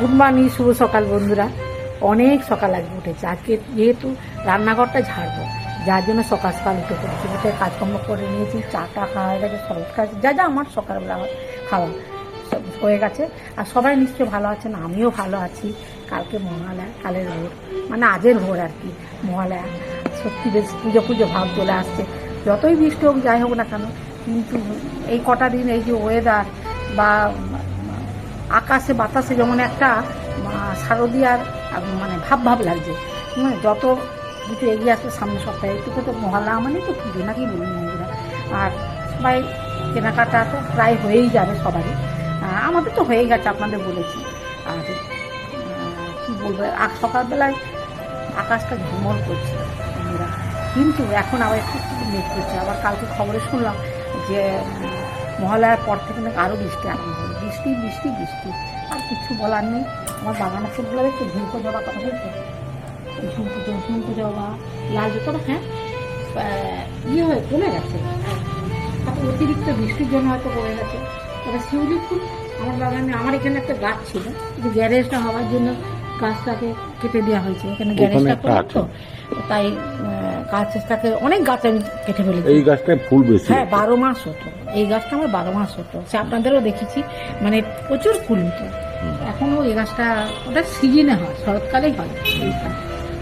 Good morning, শুভ সকাল বন্ধুরা। অনেক সকাল আগে উঠেছে। আজকে যেহেতু রান্নাঘরটা ঝাড়বো, যার জন্য সকাল সকাল উঠে পড়েছি। উঠে কাজকর্ম করে নিয়েছি চাটা খাওয়া হয়ে গেছে, সব কাজ যা যা আমার সকালবেলা খাওয়া সব হয়ে গেছে। আর সবাই নিশ্চয়ই ভালো আছেন, আমিও ভালো আছি। কালকে মহালয়া, কালের ভোর মানে আজের ভোর আর কি, মহালয়া। সত্যি বেশ পুজো পুজো ভাব চলে আসছে। যতই বৃষ্টি হোক, যাই হোক না কেন, কিন্তু এই কটা দিন এই যে ওয়েদার বা আকাশে, বাতাসে যেমন একটা শারদীয়ার মানে ভাব ভাব লাগছে। হ্যাঁ যত কিছু এগিয়ে আসবে সামনে সপ্তাহে একটু তো মহল্লা মানে তো পুজো, নাকি বলুন আর সবাই কেনাকাটা তো প্রায় হয়েই যাবে সবারই। আমাদের তো হয়ে গেছে, আপনাদের বলেছি। আর কি বলব আর সকালবেলায় আকাশটা ঝুমর করছে কিন্তু এখন আবার একটু মেঘ করছে। আবার কালকে খবরে শুনলাম যে মহালয়ার পর থেকে নাকি আরও বৃষ্টি আরম্ভ হবে বৃষ্টি বৃষ্টি বৃষ্টি। আর কিছু বলার নেই। আমার বাগানের ফুলগুলো দেখতে ঝুমকো জবা কথা বলছে। ঝুমকো ঝুমকো জবা লাল জবা হ্যাঁ? ইয়ে হয়ে কমে গেছে। তারপর অতিরিক্ত বৃষ্টির জন্য হয়তো কমে গেছে। তবে শিউলি ফুল আমার বাগানে আমার এখানে একটা গাছ ছিল। কিন্তু গ্যারেজটা হওয়ার জন্য গাছটাকে কেটে দেওয়া হয়েছে। এখানে গ্যারেজটা একটা করব আছে। তো তাই আহ, গাছটাকে অনেক গাছ আমি কেটে ফেলেছি। এই গাছটায় ফুল বেশি হ্যাঁ বারো মাস হতো। এই গাছটা আমার বারো মাস হতো। সে আপনাদেরও দেখেছি মানে প্রচুর ফুল হতো। এখনও এই গাছটা ওটা সিজনে হয় শরৎকালেই হয়।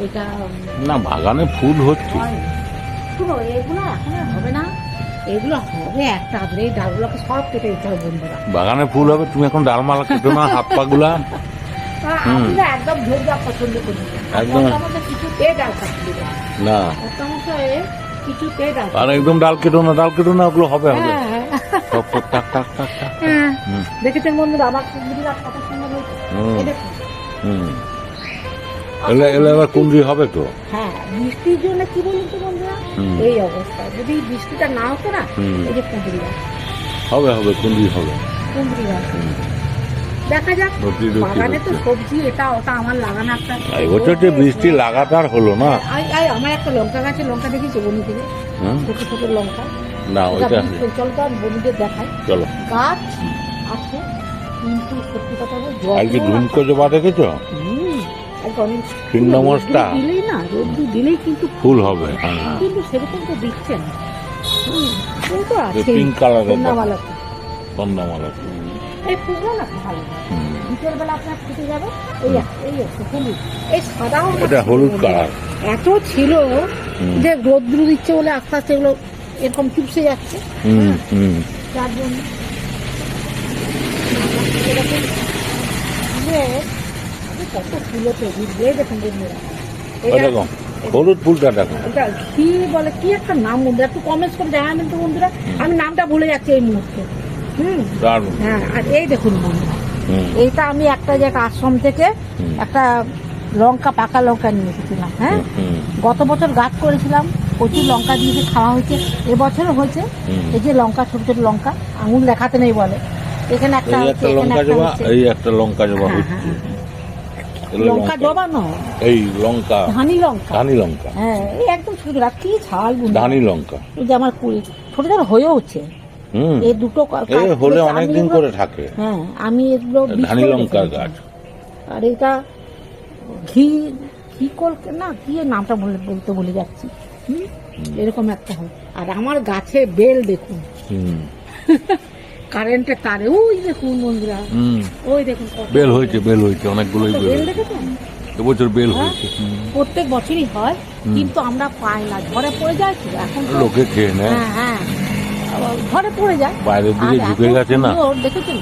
ওইটা না বাগানে ফুল হচ্ছে। শুনো এগুলো এখন হবে না। এগুলো হবে একটা আদরে এই ডালগুলোকে সব কেটে দিতে হবে বন্ধুরা। বাগানে ফুল হবে তুমি এখন ডালমালা কেটো না হাত আমি না একদম ধৈর্য পছন্দ করি। একদম। আমাদের কিছুতে ডাল দেবে না। আর একদম ডাল কেটো না ডাল কেটো না ওগুলো হবে হবে হ্যাঁ। টক টক টাক টাক টাক টাক। হ্যাঁ। দেখেছেন বন্ধুরা আমার হয়েছে। হুম। হুম। এলে এলে এবার কুন্দ্রি হবে তো? হ্যাঁ বৃষ্টির জন্য কি বলুন তো বন্ধুরা? এই অবস্থা। যদি বৃষ্টিটা না হতো না এই যে কুঁদরি হবে হবে কুন্দ্রি হবে। কুঁদরি গাছ। দেখা যাক। বাগানে তো সবজি এটা ওটা আমার লাগানো একটা এই বছর যে বৃষ্টি লাগাতার হলো না? আমার একটা লঙ্কা গাছে লঙ্কা দেখেছি বনি থেকে হুম? ছোট ছোট লঙ্কা। না ওইটা বীজ- চল তো আমি দেখাই। চলো। গাছ আছে কিন্তু সত্যি কথা বল আজকে ঝুমকো জবা দেখেছ? অনেক দিলেই না রোদ্দুর দিলেই কিন্তু ফুল হবে হ্যাঁ। কিন্তু সেরকম তো দিচ্ছে না। পিঙ্ক কালারের সন্ধ্যামালা এই ফুলগুলো না ভালো। বিকেলবেলা আপনার ফুটে যাবে? এই এই হলুদ এই এটা হলুদ কালার। এত ছিল যে রোদ্রু দিচ্ছে বলে আস্তে আস্তে এগুলো এরকম চুপসে যাচ্ছে। হুম হুম। জন্য কত ফুল হচ্ছে বুঝলে দেখুন বন্ধুরা ওই এটা- দেখো হলুদ ফুলটা দেখো। কি বলে কি একটা নাম বন্ধুরা একটু কমেন্টস করে জানাবেন তো বন্ধুরা। আমি নামটা ভুলে যাচ্ছি এই মুহূর্তে। হুম। হ্যাঁ আর এই দেখুন এইটা আমি একটা যে আশ্রম থেকে একটা লঙ্কা পাকা লঙ্কা নিয়ে এসেছিলাম হ্যাঁ? গত বছর গাছ করেছিলাম প্রচুর লঙ্কা দিয়েছে খাওয়া হয়েছে এবছরও হয়েছে। এই যে লঙ্কা ছোট ছোট লঙ্কা আঙুল দেখাতে নেই বলে। এখানে একটা লঙ্কা জবা এই একটা লঙ্কা জবা হ্যাঁ, হচ্ছে। হ্যাঁ, লঙ্কা জবা নয়। এই লঙ্কা। ধানি লঙ্কা। ধানি লঙ্কা। হ্যাঁ এই একদম ছোট কি ঝাল ধানি লঙ্কা। যে আমার কুড়ি ছোট ছোট হয়েওছে এই দুটো হলে করেছে। অনেক আমি দিন এগুলো- করে থাকে। হ্যাঁ আমি এগুলো ধানি লঙ্কার গাছ। আর এটা ঘি ঘি কল না কি নামটা বলে বলতে বলে যাচ্ছি। এরকম একটা হয়। আর আমার গাছে বেল দেখুন। কারেন্টের তারে। ওই দেখুন বন্ধুরা। ওই দেখুন বেল হয়েছে বেল হয়েছে অনেকগুলোই বেল দেখেছেন? এবছর বেল হ্যাঁ? হয়েছে প্রত্যেক বছরই হয় কিন্তু আমরা পাই না। ঘরে পড়ে যায় তো এখন লোকে খেয়ে নেয়। হ্যাঁ হ্যাঁ। ঘরে পড়ে যায়। বাইরের দিকে এত গেছে না। দেখেছেন?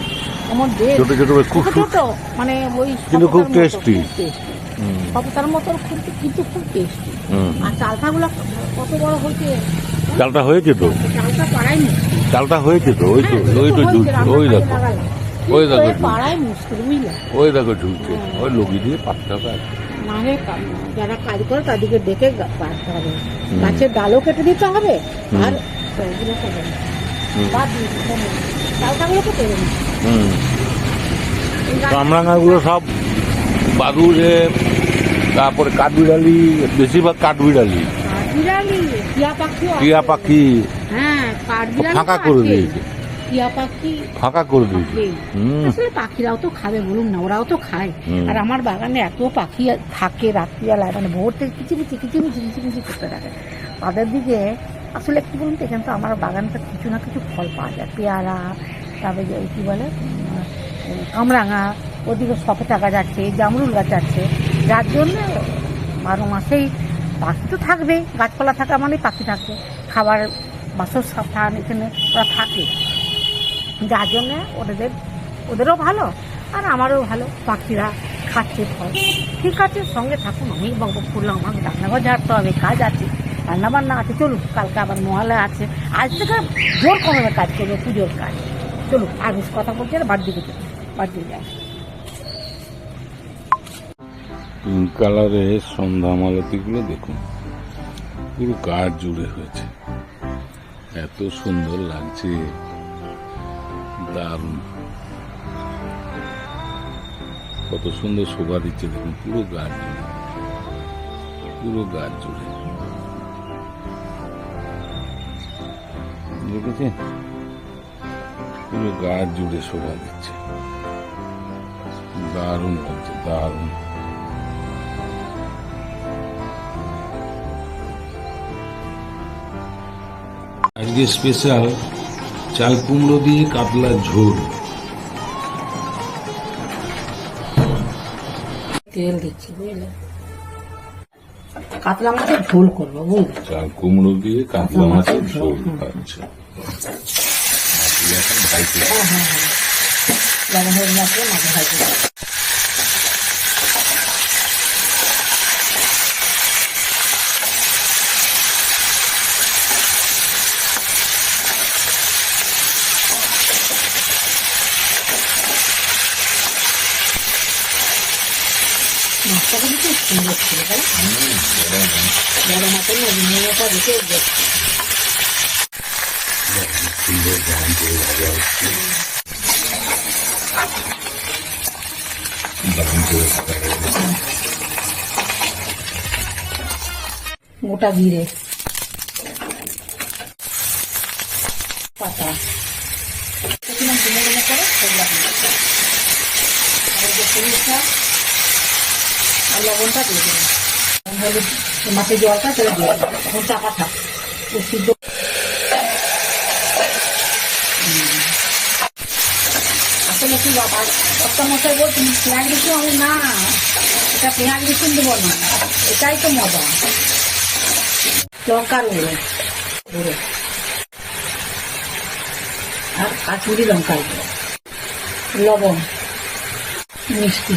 আমার বেল ছোট ছোট খুব ছোট মানে ওই কিন্তু খুব সপতার মতো, tasty। খুব মতো কিন্তু খুব টেস্টি হুম। আর চালটাগুলো কত বড় হয়েছে? চালটা হয়েছে তো। চালটা মুশকিল চালটা হয়েছে তো ওই তো হ্যাঁ, ওই তো ঝুলছে ওই দেখো। ওই দেখো। পাড়াই মুশকিল বুঝলে ওই দেখো ঝুলছে। ওই লগি দিয়ে পাততে হবে আর কি। না হলে কা- যারা কাজ করে তাদেরকে ডেকে গা- হবে গাছের ডালও কেটে দিতে হবে। আর বাদ দিয়ে দিতে হবে। পেরে হুম। কামরাঙাগুলো সব বাদুরে তারপরে কাঠবিড়ালি বেশিরভাগ কাঠবিড়ালি। কাঠবিড়ালি টিয়া পাখি টিয়া পাখি হ্যাঁ কাঠবিড়ালি ফাঁকা করে দিয়েছে। টিয়া পাখি ফাঁকা করে দিয়েছে। আসলে পাখিরাও তো খাবে বলুন না ওরাও তো খায়। আর আমার বাগানে এত পাখি থাকে রাত্রিবেলায় মানে ভোর থেকে কিচিমিচি কিচিমিচি কিচিমিচি করতে থাকে। তাদের দিকে আসলে কি বলুন তো, এখানে তো আমার বাগানটা কিছু না কিছু ফল পাওয়া যায়। পেয়ারা, তারপরে কী বলে কামরাঙা, ওদিকে সপেটা গাছ আছে জামরুল গাছ আছে। যার জন্য বারো মাসেই পাখি তো থাকবেই গাছপালা থাকা মানে পাখি থাকবে। খাবার বাসস্থান এখানে ওরা থাকে। যার জন্যে ওদের ওদেরও ভালো আর আমারও ভালো। পাখিরা খাচ্ছে ফল। ঠিক আছে, সঙ্গে থাকুন অনেক বকবক করলাম, আমার রান্নাঘর ঝাড়তে হবে, কাজ আছে। রান্না বান্না আছে চলুন কালকে আবার মহালয়া আছে। আজ থেকে জোর কমে কাজ করবে, পুজোর কাজ। চলুন আর কথা বলছি আর বাদ দিকে বাদ দিকে যাই পিঙ্ক কালারের সন্ধ্যা মালতিগুলো দেখুন, পুরো গাছ জুড়ে হয়েছে। এত সুন্দর লাগছে। দারুণ। কত সুন্দর শোভা দিচ্ছে, দেখুন, পুরো গাছ জুড়ে। পুরো গাছ জুড়ে। দেখেছেন পুরো গাছ জুড়ে শোভা দিচ্ছে। দারুণ লাগছে, দারুণ। আজকে স্পেশাল চাল কুমড়ো দিয়ে কাতলা ঝোল। তেল দিচ্ছি, বুঝলে? কাতলা মাছের ঝোল করব বুঝলি? কুমড়ো দিয়ে কাতলা মাছের ঝোল আচ্ছা। লবণ মাছে সুন্দর তাই। গোটা জিরে পাতা গুঁড়ো করে সেগুলো আর লবণটা দিয়ে মাছের জলটা দিয়ে এখন চাপা থাক। সিদ্ধ আসলে কি মশাই পেঁয়াজ রসুন আমি না, এটা পেঁয়াজ রসুন দেবো না। এটাই তো মজা। লঙ্কার আর কাশ্মীরি লঙ্কার গুঁড়ো। লবণ। মিষ্টি।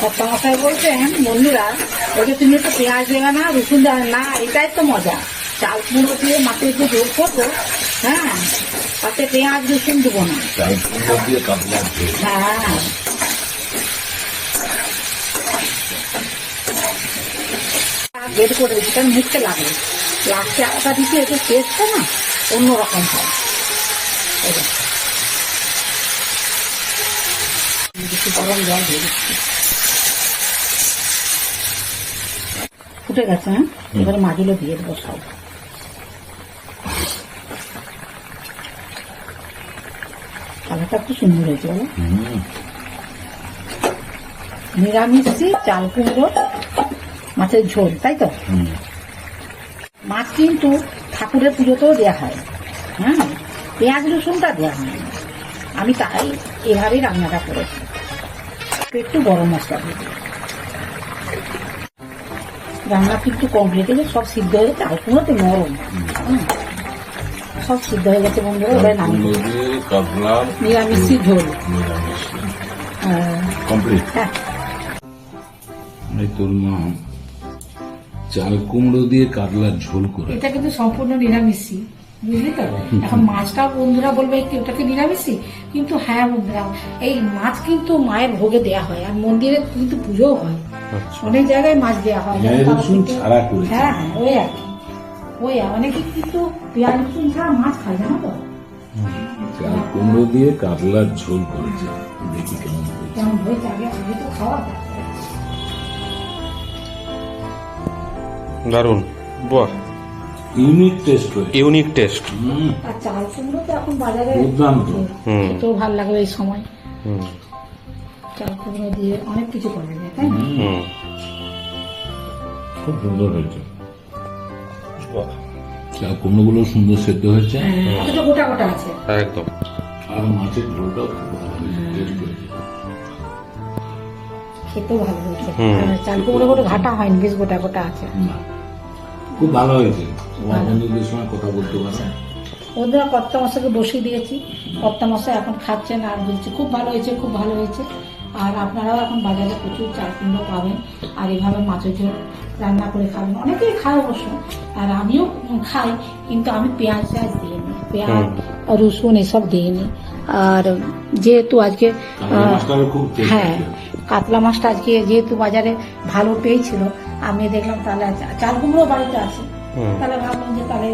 কর্তা মশাই বলছেন বন্ধুরা ওকে তুমি তো পেঁয়াজ দেবে না রসুন দেবে না এটাই তো মজা। চাল কুমড়ো দিয়ে মাছের যে জোর করব হ্যাঁ তাতে পেঁয়াজ রসুন দেবো না। হ্যাঁ। বের করে কারণ মুখতে লাগে। লাস্টে আটা দিচ্ছি একটু টেস্টটা না অন্যরকম হয়। কিছু গরম জল দিয়ে দিচ্ছি। ফুটে গেছে হ্যাঁ? এবারে মাছগুলো দিয়ে দেবো সব। কালারটা খুব সুন্দর হয়েছে বলো। নিরামিষি চাল কুমড়ো মাছের ঝোল তাই তো? হুম। মাছ কিন্তু ঠাকুরের পুজোতেও দেওয়া হয় হ্যাঁ? পেঁয়াজ রসুনটা দেওয়া হয়। আমি তাই এভাবেই রান্নাটা করেছি। একটু গরম মশলা দিয়ে। রান্না কিন্তু কমপ্লিট হয়ে সব সিদ্ধ হয়ে গেছে আর কোনো তো নরম। সব সিদ্ধ হয়ে গেছে বন্ধুরা এবার নামিয়ে কুমড়ো দিই। দিয়ে কাতলার নিরামিষি। ঝোল হ্যাঁ, কমপ্লিট। হ্যাঁ। তোর মা চাল কুমড়ো দিয়ে কাতলার ঝোল করে। এটা কিন্তু সম্পূর্ণ নিরামিষই বুঝলি তো? এখন মাছটা বন্ধুরা বলবে কি ওটাকে নিরামিষই? কিন্তু হ্যাঁ বন্ধুরা এই মাছ কিন্তু মায়ের ভোগে দেয়া হয় আর মন্দিরে কিন্তু পুজোও হয়। অনেক জায়গায় মাছ দেওয়া হয় রসুন ছাড়া করেছে। হ্যাঁ হ্যাঁ ওই আর কি। ওই আর অনেকে কিন্তু পেঁয়াজ রসুন ছাড়া মাছ খায় জানো তো? চাল কুমড়ো দিয়ে কাতলার ঝোল করেছে। দেখি কেমন কেমন হয়েছে আগে আগে তো খাওয়া। দারুণ। বাহ ইউনিক টেস্ট ইউনিক টেস্ট। আর চাল কুমড়ো তো এখন বাজারে দুর্দান্ত। হুম। খেতেও ভালো লাগবে এই সময়। হুম। চাল কুমড়ো দিয়ে অনেক কিছু করা যায় তাই না? খুব সুন্দর হয়েছে। বাহ, চাল কুমড়োগুলো সুন্দর সেদ্ধ হয়েছে। হ্যাঁ, অথচ গোটা গোটা আছে। একদম। আর মাছের ঝোলটাও খুব ভালো হয়েছে টেস্ট হয়েছে খেতেও ভালো হয়েছে। চাল কুমড়ো করে ঘাটা হয়নি বেশ গোটা গোটা আছে। খুব ভালো হয়েছে। তোমার বন্ধুদের সঙ্গে কথা বলতে পারো। ওদের কর্তা মশাকে বসিয়ে দিয়েছি। কর্তা মশাই এখন খাচ্ছেন আর বলছে খুব ভালো হয়েছে খুব ভালো হয়েছে। আর আপনারাও এখন বাজারে প্রচুর চাল কুমড়ো পাবেন। আর এভাবে মাছের ঝোল রান্না করে খাবেন। অনেকেই খায় অবশ্য আর আমিও খাই কিন্তু আমি পেঁয়াজ পেঁয়াজ দিইনি। পেঁয়াজ রসুন এসব দিইনি। আর যেহেতু আজকে হ্যাঁ কাতলা মাছটা আজকে যেহেতু বাজারে ভালো পেয়েছিল আমি দেখলাম তাহলে চাল কুমড়ো বাড়িতে আছে। তাহলে ভাবলাম যে তাহলে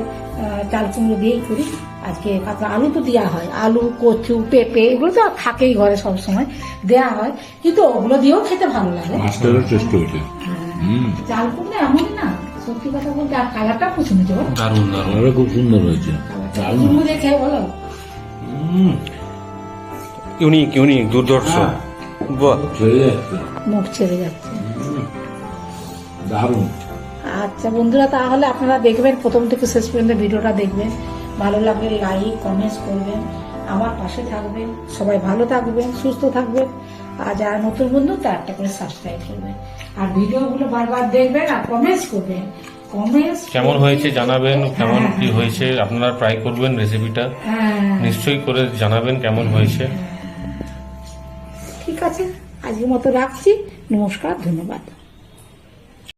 চাল কুমড়ো দিয়েই করি। আজকে কাতলা আলু তো দেওয়া হয় আলু কচু পেঁপে এগুলো তো থাকেই ঘরে সব সময় দেওয়া হয় কিন্তু ওগুলো দিয়েও খেতে ভালো লাগে। চাল কুমড়ো এমনই না সত্যি কথা বলতে আর কালারটা দারুণ দারুণ। খুব সুন্দর হয়েছে। দেখে বলো। ইউনিক ইউনিক দুর্ধর্ষ। হ্যাঁ। মুখ ছেড়ে যাচ্ছে। দারুণ। আচ্ছা বন্ধুরা তাহলে আপনারা দেখবেন প্রথম থেকে শেষ পর্যন্ত ভিডিওটা দেখবেন। ভালো লাগলে লাইক কমেন্টস করবেন। আমার পাশে থাকবেন সবাই ভালো থাকবেন সুস্থ থাকবেন। আর যারা নতুন বন্ধু তার একটা করে সাবস্ক্রাইব করবেন। আর ভিডিওগুলো বারবার দেখবেন আর কমেন্টস করবেন। কেমন হয়েছে জানাবেন কেমন কি হয়েছে আপনারা ট্রাই করবেন রেসিপিটা হ্যাঁ। নিশ্চয়ই করে জানাবেন কেমন হয়েছে। ঠিক আছে আজকের মতো রাখছি। নমস্কার ধন্যবাদ।